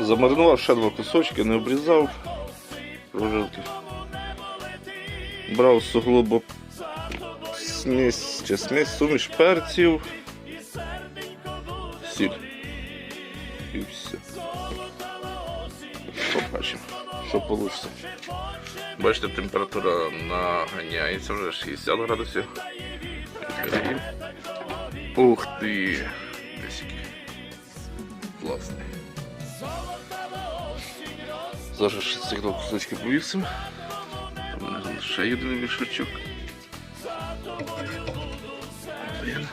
Замаринував ще два кусочки, не обрізав. Прожилки. Брав суглобо смесь, чи смесь, суміш перців, сіль. І все. Побачимо, що вийде. Бачите, температура наганяється вже 60 градусів. Ух ти! Класний. Зараз ще цих два кусочки повісимо. Ще єдиний мішочок. Блін.